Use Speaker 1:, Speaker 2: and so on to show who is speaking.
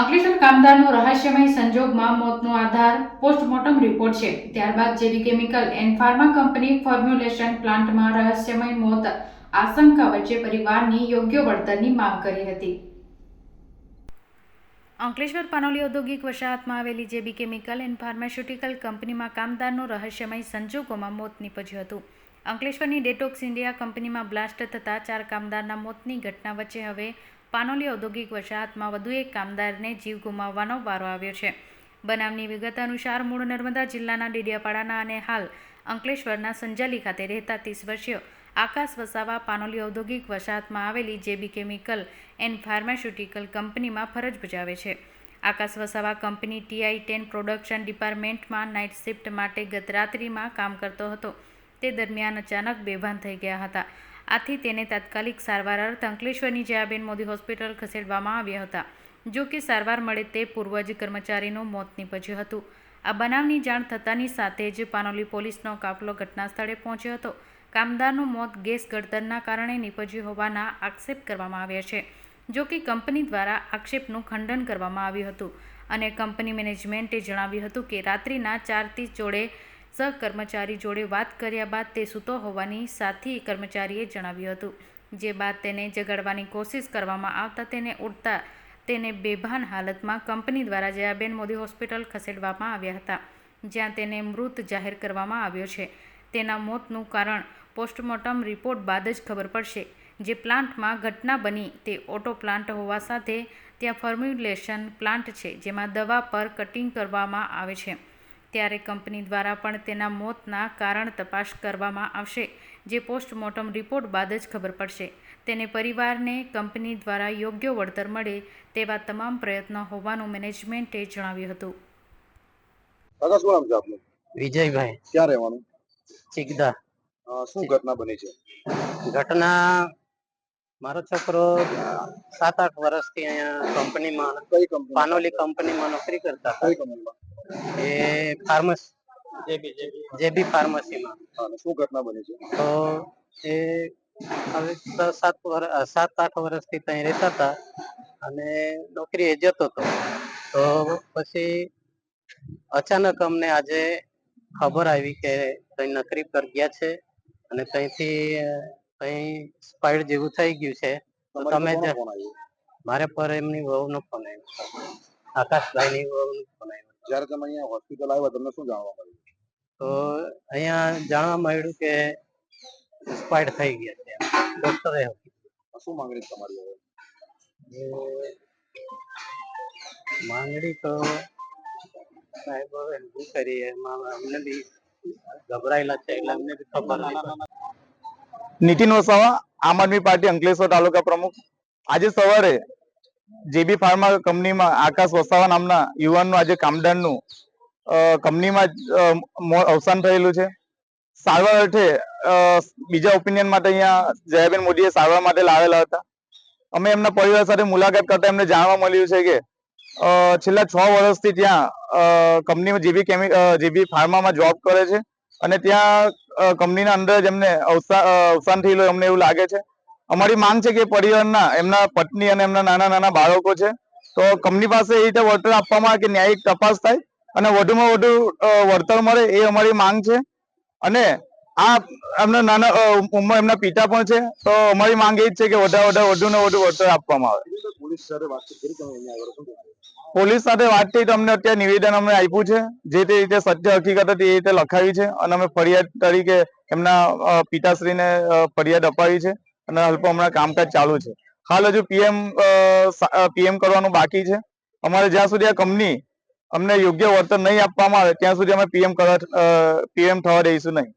Speaker 1: અંકલેશ્વર કામદારનો રહસ્યમય સંજોગમાં મોતનો આધાર postmortem report છે. ત્યારબાદ જેવી chemical and pharma company formulation પ્લાન્ટમાં રહસ્યમય મોત આશંકા વચ્ચે પરિવારની યોગ્ય વળતરની માંગ કરી હતી. અંકલેશ્વર પાનોલી ઔદ્યોગિક વસાહતમાં આવેલી જેબી કેમિકલ એન્ડ ફાર્માસ્યુટિકલ કંપનીમાં કામદારનું રહસ્યમય સંજોગોમાં મોત નીપજ્યું હતું. અંકલેશ્વરની ડેટોક્સ ઇન્ડિયા કંપનીમાં બ્લાસ્ટ થતાં ચાર કામદારના મોતની ઘટના વચ્ચે હવે પાનોલી ઔદ્યોગિક વસાહતમાં વધુ એક કામદારને જીવ ગુમાવવાનો વારો આવ્યો છે. બનાવની વિગત અનુસાર મૂળ નર્મદા જિલ્લાના ડેડિયાપાડાના અને હાલ અંકલેશ્વરના સંજાલી ખાતે રહેતા ત્રીસ વર્ષીય આકાશ વસાવા પાનોલી ઔદ્યોગિક વસાહતમાં આવેલી જેબી કેમિકલ એન્ડ ફાર્માસ્યુટિકલ કંપનીમાં ફરજ બજાવે છે. Akash Vasava company TI ten production ડિપાર્ટમેન્ટમાં night shift માટે ગત રાત્રિમાં કામ કરતો હતો. તે દરમિયાન અચાનક બેભાન થઈ ગયા હતા. આથી તેને તાત્કાલિક સારવાર અર્થ અંકલેશ્વરની જયાબેન મોદી હોસ્પિટલ ખસેડવામાં આવ્યા હતા. જો કે સારવાર મળે તે પૂર્વ જ કર્મચારીનું મોત નીપજ્યું હતું. આ બનાવની જાણ થતાની સાથે જ પાનોલી પોલીસનો કાફલો ઘટના સ્થળે પહોંચ્યો હતો. કામદારનું મોત ગેસ ગળતરના કારણે નીપજ્યું હોવાના આક્ષેપ કરવામાં આવ્યા છે. જો કે કંપની દ્વારા આક્ષેપનું ખંડન કરવામાં આવ્યું હતું. અને કંપની મેનેજમેન્ટે જણાવ્યું હતું કે રાત્રિના ચારથી જોડે સહકર્મચારી જોડે વાત કર્યા બાદ તે સૂતો હોવાની સાથી કર્મચારીએ જણાવ્યું હતું. જે બાદ તેને જગાડવાની કોશિશ કરવામાં આવતા તેને ઉડતા તેને બેભાન હાલતમાં કંપની દ્વારા જયાબેન મોદી હોસ્પિટલ ખસેડવામાં આવ્યા હતા, જ્યાં તેને મૃત જાહેર કરવામાં આવ્યો છે. તેના મોતનું કારણ પોસ્ટમોર્ટમ રિપોર્ટ બાદ જ ખબર પડશે. જે પ્લાન્ટમાં ઘટના બની તે ઓટો પ્લાન્ટ હોવા સાથે ત્યાં ફોર્મ્યુલેશન પ્લાન્ટ છે, જેમાં દવા પર કટિંગ કરવામાં આવે છે. ત્યારે કંપની દ્વારા પણ તેના મોતના કારણ તપાસ કરવામાં આવશે જે પોસ્ટમોર્ટમ રિપોર્ટ બાદ જ ખબર પડશે. તેને પરિવારને કંપની દ્વારા યોગ્ય વળતર મળે તેવા તમામ પ્રયત્નો હોવાનું મેનેજમેન્ટે જણાવ્યું હતું.
Speaker 2: કાકા શું નામ છે આપનું?
Speaker 3: વિજયભાઈ.
Speaker 2: ક્યાં રહેવાનું? શું ઘટના બની છે?
Speaker 3: ઘટના મારો છોકરો સાત આઠ વર્ષથી અહીંયા કંપનીમાં
Speaker 2: કઈ કંપની
Speaker 3: પાનોલી કંપનીમાં નોકરી કરતા
Speaker 2: કઈ કંપનીમાં?
Speaker 3: એ ફાર્મસ જેબી ફાર્મસીમાં.
Speaker 2: શું ઘટના બની છે?
Speaker 3: તો એ હવે સાત વર્ષ સાત આઠ વર્ષથી ત્યાં રહેતા હતા અને નોકરીએ જતો હતો. તો પછી અચાનક અમને આજે ખબર આવી કે ત્યાં નોકરી પર ગયા છે અને ત્યાંથી કઈ સ્પાઈડ જેવું થઈ ગયું છે તો તમે મારે પર એમની વહુનો ફોન આવ્યો આકાશભાઈની વહુનો ફોન આવ્યો
Speaker 2: જ્યારે તમે અહીંયા હોસ્પિટલ આવ્યા તમને શું જાણવા મળ્યું?
Speaker 3: તો અહીંયા જાણવા મળ્યું કે સ્પાઈડ થઈ ગયા છે. ડોક્ટરે
Speaker 2: શું માંગણી તમારી હવે?
Speaker 3: માંગણી તો સાહેબ હવે શું કરીએ? અમને બી ગભરાયેલા છે એટલે અમને બી ખબર
Speaker 4: નીતિન વસાવા, આમ આદમી પાર્ટી અંકલેશ્વર તાલુકા પ્રમુખ. આજે સવારે જેબી ફાર્મા કંપનીમાં આકાશ વસાવા નામના યુવાનનું આજે કામદારનું કંપનીમાં અવસાન થયેલું છે. સારવાર અર્થે બીજા ઓપિનિયન માટે અહીંયા જયાબેન મોદીએ સારવાર માટે લાવેલા હતા. અમે એમના પરિવાર સાથે મુલાકાત કરતા એમને જાણવા મળ્યું છે કે છેલ્લા છ વર્ષથી ત્યાં કંપનીમાં જેબી કેમી જેબી ફાર્મામાં જોબ કરે છે અને ત્યાં કંપનીના અંદર જ એમને અવસા- અ, અવસાન થયેલું અમને એવું લાગે છે. અમારી માંગ છે કે પરિવારના એમના પત્ની અને એમના નાના નાના બાળકો છે. તો કંપની પાસે એ રીતે વળતર આપવામાં કે ન્યાયિક તપાસ થાય અને વધુમાં વધુ વળતર મળે એ અમારી માંગ છે. અને આ એમના નાના ઉંમર એમના પિતા પણ છે તો અમારી માંગ એ જ છે કે વધારે વધારે વધુ ને વધુ વળતર આપવામાં આવે.
Speaker 2: પોલીસ સાથે
Speaker 4: વાત થઈ તો અમને અત્યારે નિવેદન અમને આપ્યું છે જે તે રીતે સત્ય હકીકત હતી એ રીતે લખાવી છે અને અમે ફરિયાદ તરીકે એમના પિતાશ્રીને ફરિયાદ અપાવી છે અને અલ્પ હમણાં કામકાજ ચાલુ છે. હાલ હજુ પીએમ પીએમ કરવાનું બાકી છે. અમારે જ્યાં સુધી આ કંપની અમને યોગ્ય વળતર નહીં આપવામાં આવે ત્યાં સુધી અમે પીએમ કરવા પીએમ થવા દઈશું નહીં.